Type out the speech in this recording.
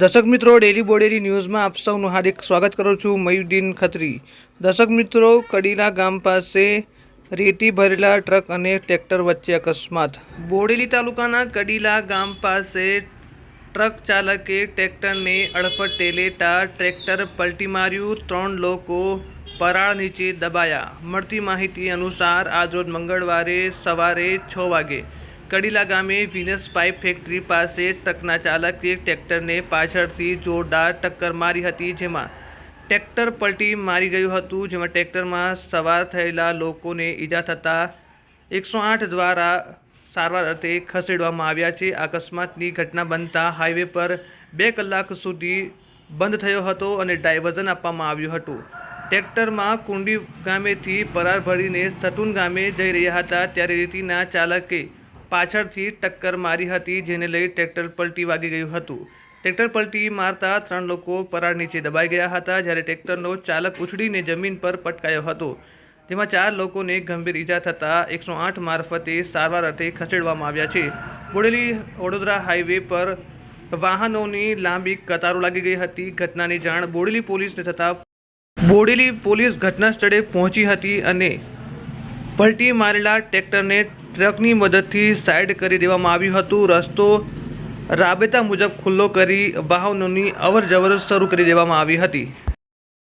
દર્શક મિત્રો ડેલી બોડેલી ન્યૂઝમાં આપ સૌનું હાર્દિક સ્વાગત કરું છું મયુદ્દીન ખત્રી. દર્શક મિત્રો કડીલા ગામ પાસે રેતી ભરેલા ટ્રક અને ટ્રેક્ટર વચ્ચે અકસ્માત. બોડેલી તાલુકાના કડીલા ગામ પાસે ટ્રક ચાલકે ટ્રેક્ટરને અડફટે લેતા ટ્રેક્ટર પલટી માર્યું. ત્રણ લોકો પરાળ નીચે દબાયા. મળતી માહિતી અનુસાર આજરોજ મંગળવારે સવારે છ વાગે કડીલા ગામે વિનસ પાઇપ ફેક્ટરી પાસે ટ્રકના ચાલકે ટ્રેક્ટરને પાછળથી જોરદાર ટક્કર મારી હતી, જેમાં ટ્રેક્ટર પલટી મારી ગયું હતું, જેમાં ટ્રેક્ટરમાં સવાર થયેલા લોકોને ઈજા થતાં એકસો આઠ દ્વારા સારવાર અર્થે ખસેડવામાં આવ્યા છે. અકસ્માતની ઘટના બનતા હાઈવે પર બે કલાક સુધી બંધ થયો હતો અને ડાયવર્ઝન આપવામાં આવ્યું હતું. ટ્રેક્ટરમાં કુંડી ગામેથી પરાર ભરીને સતુન ગામે જઈ રહ્યા હતા. ત્યારે રેતીના ચાલકે પાછળથી ટક્કર મારી હતી, જેને લઈ ટ્રેક્ટર પલટી વાગી ગયું હતું. ટ્રેક્ટર પલટી મારતા ત્રણ લોકો પરાળ નીચે દબાઈ ગયા હતા, જ્યારે ટ્રેક્ટરનો ચાલક ઉછળીને જમીન પર પટકાયો હતો. જેમાં ચાર લોકોને ગંભીર ઈજા થતાં એકસો આઠ મારફતે સારવાર અર્થે ખસેડવામાં આવ્યા છે. બોડેલી વડોદરા હાઈવે પર વાહનોની લાંબી કતારો લાગી ગઈ હતી. ઘટનાની જાણ બોડેલી પોલીસને થતાં બોડેલી પોલીસ ઘટના સ્થળે પહોંચી હતી અને પલટી મારેલા ટ્રેક્ટરને ટ્રકની મદદથી સાઈડ કરી દેવામાં આવ્યું હતું. રસ્તો રાબેતા મુજબ ખુલ્લો કરી વાહનોની અવર જવર શરૂ કરી દેવામાં આવી હતી.